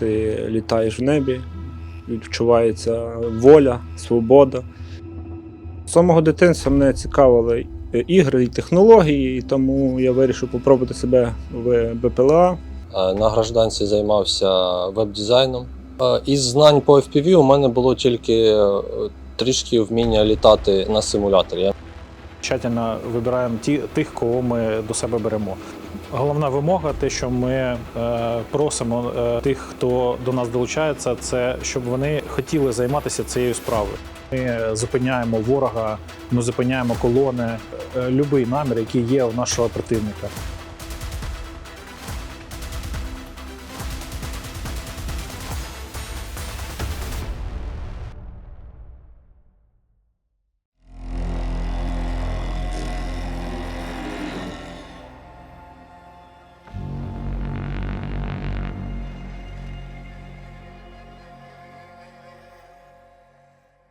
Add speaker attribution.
Speaker 1: ти літаєш в небі, відчувається воля, свобода. З самого дитинства мене цікавили ігри і технології, і тому я вирішив попробувати себе в БПЛА.
Speaker 2: Е, На гражданці займався веб-дизайном. Е, Із знань по FPV у мене було тільки е, трішки вміння літати на симуляторі.
Speaker 3: Тщательно вибираємо ті, тих, кого ми до себе беремо. Головна вимога, те, що ми е, просимо е, тих, хто до нас долучається, це щоб вони хотіли займатися цією справою. Ми зупиняємо ворога, ми зупиняємо колони, е, любий намір, який є у нашого противника.